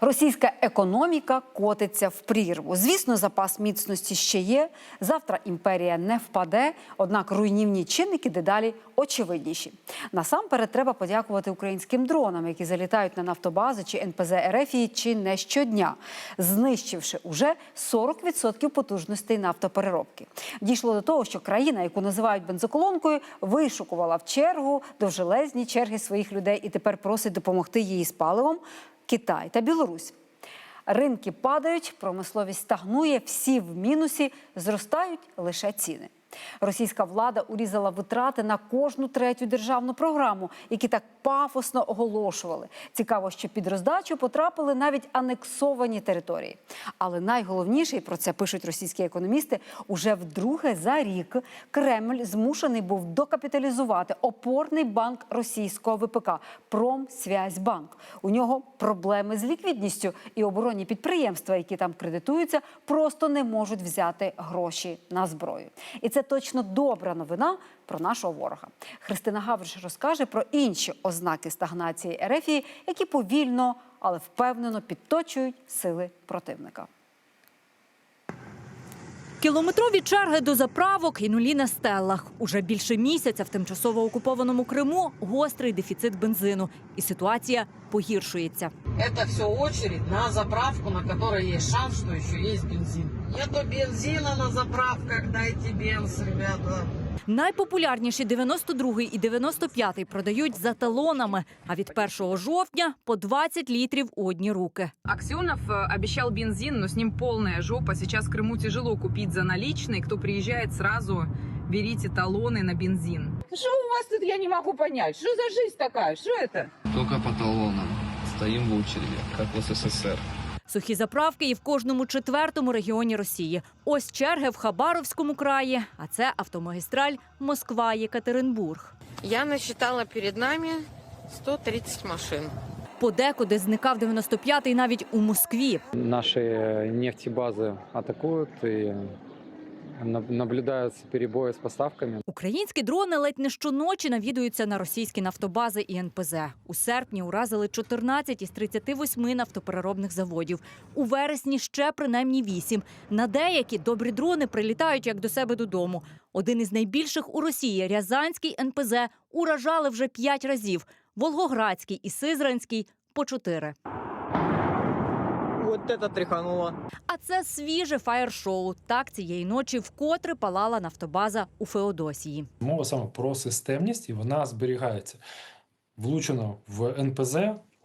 Російська економіка котиться в прірву. Звісно, запас міцності ще є. Завтра імперія не впаде, однак руйнівні чинники дедалі очевидніші. Насамперед треба подякувати українським дронам, які залітають на нафтобази чи НПЗ РФ чи не щодня, знищивши уже 40% потужностей нафтопереробки. Дійшло до того, що країна, яку називають бензоколонкою, вишукувала в чергу довжелезні черги своїх людей і тепер просить допомогти їй з паливом. Китай та Білорусь. Ринки падають, промисловість стагнує, всі в мінусі, зростають лише ціни. Російська влада урізала витрати на кожну третю державну програму, які так пафосно оголошували. Цікаво, що під роздачу потрапили навіть анексовані території. Але найголовніше, і про це пишуть російські економісти, уже вдруге за рік Кремль змушений був докапіталізувати опорний банк російського ВПК Промсвязьбанк. У нього проблеми з ліквідністю, і оборонні підприємства, які там кредитуються, просто не можуть взяти гроші на зброю. І це точно добра новина про нашого ворога. Христина Гавриш розкаже про інші ознаки стагнації Ерефії, які повільно, але впевнено підточують сили противника. Кілометрові черги до заправок і нулі на стелах. Уже більше місяця в тимчасово окупованому Криму гострий дефіцит бензину, і ситуація погіршується. Це все очередь на заправку, на которой є шанс, що є бензин. Нету бензина на заправках, дайте бенз, ребята. Найпопулярніші 92 і 95 продають за талонами. А від 1 жовтня по 20 літрів у одні руки. Аксенов э, обещал бензин, но с ним полная жопа. Сейчас в Крыму тяжело купить за наличные. Кто приезжает, сразу берите талоны на бензин. Что у вас тут, я не могу понять. Что за жизнь такая? Что это? Только по талонам. Стоим в очереди, как в СССР. Сухі заправки і в кожному четвертому регіоні Росії. Ось черги в Хабаровському краї, а це автомагістраль Москва-Єкатеринбург. Я насчитала перед нами 130 машин. Подекуди зникав 95-й навіть у Москві. Наші нефтебазы атакують и наб- наблюдаются перебои с поставками. Українські дрони ледь не щоночі навідуються на російські нафтобази і НПЗ. У серпні уразили 14 із 38 нафтопереробних заводів. У вересні ще принаймні 8. На деякі добрі дрони прилітають як до себе додому. Один із найбільших у Росії Рязанський НПЗ уражали вже 5 разів. Волгоградський і Сизранський по 4. Вот это тряхануло. А це свіже фаєр-шоу. Так цієї ночі вкотре палала нафтобаза у Феодосії. Мова саме про системність, і вона зберігається. Влучено в НПЗ.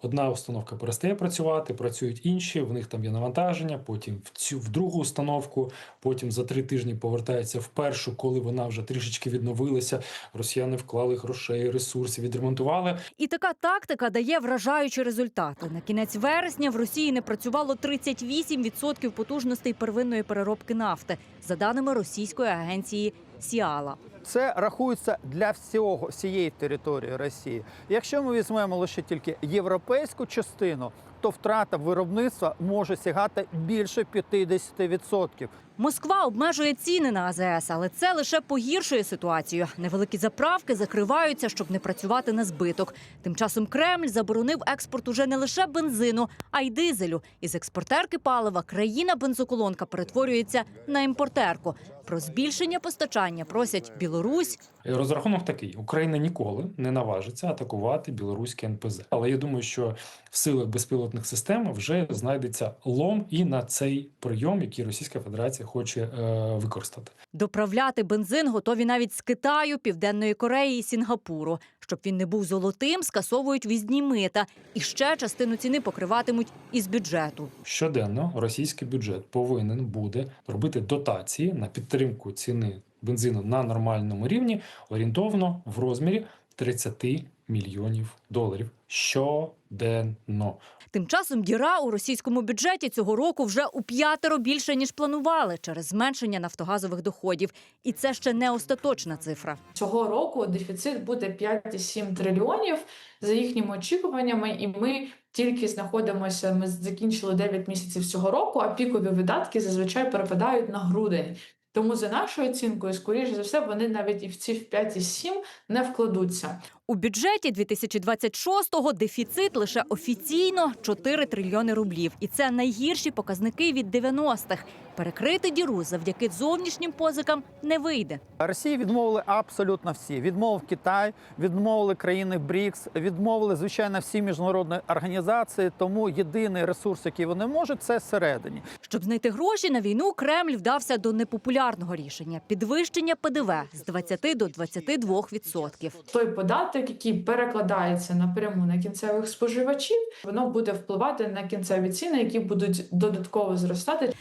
Одна установка перестає працювати, працюють інші, в них там є навантаження, потім в цю в другу установку, потім за три тижні повертається в першу, коли вона вже трішечки відновилася. Росіяни вклали грошей, ресурсів, відремонтували. І така тактика дає вражаючі результати. На кінець вересня в Росії не працювало 38% потужностей первинної переробки нафти, за даними російської агенції Сіала. Це рахується для всього всієї території Росії. Якщо ми візьмемо лише тільки європейську частину, то втрата виробництва може сягати більше 50%. Москва обмежує ціни на АЗС, але це лише погіршує ситуацію. Невеликі заправки закриваються, щоб не працювати на збиток. Тим часом Кремль заборонив експорт уже не лише бензину, а й дизелю. Із експортерки палива країна бензоколонка перетворюється на імпортерку. Про збільшення постачання просять Білорусь, Розрахунок такий: Україна ніколи не наважиться атакувати білоруське НПЗ. Але я думаю, що в силах безпілотних систем вже знайдеться лом і на цей прийом, який Російська Федерація хоче е, використати. Доправляти бензин готові навіть з Китаю, Південної Кореї і Сінгапуру. Щоб він не був золотим, скасовують візні мита. І ще частину ціни покриватимуть із бюджету. Щоденно російський бюджет повинен буде робити дотації на підтримку ціни бензину на нормальному рівні орієнтовно в розмірі 30 мільйонів доларів щоденно. Тим часом діра у російському бюджеті цього року вже у п'ятеро більше ніж планували через зменшення нафтогазових доходів. І це ще не остаточна цифра. Цього року дефіцит буде 5,7 трильйонів за їхніми очікуваннями, і ми тільки знаходимося. Ми закінчили 9 місяців цього року, а пікові видатки зазвичай перепадають на грудень. Тому за нашою оцінкою, скоріше за все, вони навіть і в ці 5,7 не вкладуться. У бюджеті 2026-го дефіцит лише офіційно 4 трильйони рублів. І це найгірші показники від 90-х. Перекрити діру завдяки зовнішнім позикам не вийде. Росії відмовили абсолютно всі. Відмовив Китай, відмовили країни БРІКС, відмовили звичайно всі міжнародні організації. Тому єдиний ресурс, який вони можуть, це всередині. Щоб знайти гроші на війну, Кремль вдався до непопулярного рішення підвищення ПДВ з 20 до 22 відсотків. Той податок, який перекладається напряму на кінцевих споживачів, воно буде впливати на кінцеві ціни, які будуть додатково зростати.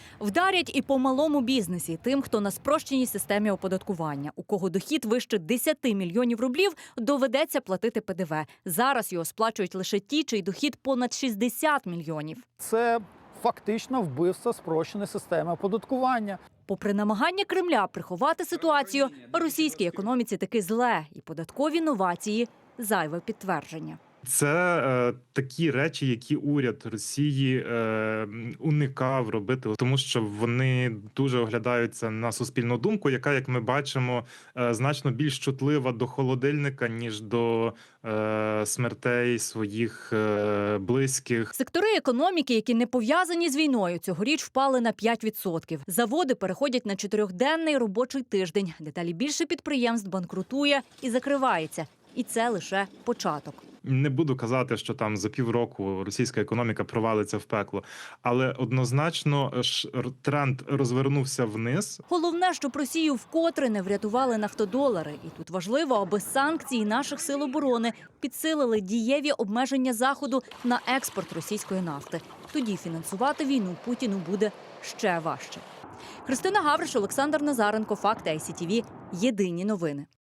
Вдарять і по малому бізнесі, тим, хто на спрощеній системі оподаткування, у кого дохід вище 10 мільйонів рублів, доведеться платити ПДВ. Зараз його сплачують лише ті, чий дохід понад 60 мільйонів. Це фактично вбивство спрощеної системи оподаткування. Попри намагання Кремля приховати ситуацію, російській економіці таки зле, і податкові новації зайве підтвердження. Це е, такі речі, які уряд Росії е, уникав робити, тому що вони дуже оглядаються на суспільну думку, яка, як ми бачимо, е, значно більш чутлива до холодильника ніж до е, смертей своїх е, близьких. Сектори економіки, які не пов'язані з війною, цьогоріч впали на 5%. Заводи переходять на чотирьохденний робочий тиждень. Деталі більше підприємств банкрутує і закривається. І це лише початок. Не буду казати, що там за півроку російська економіка провалиться в пекло, але однозначно ж тренд розвернувся вниз. Головне, щоб Росію вкотре не врятували нафтодолари. І тут важливо, аби санкції наших сил оборони підсилили дієві обмеження заходу на експорт російської нафти. Тоді фінансувати війну Путіну буде ще важче. Христина Гавриш, Олександр Назаренко, Факти ICTV. Єдині новини.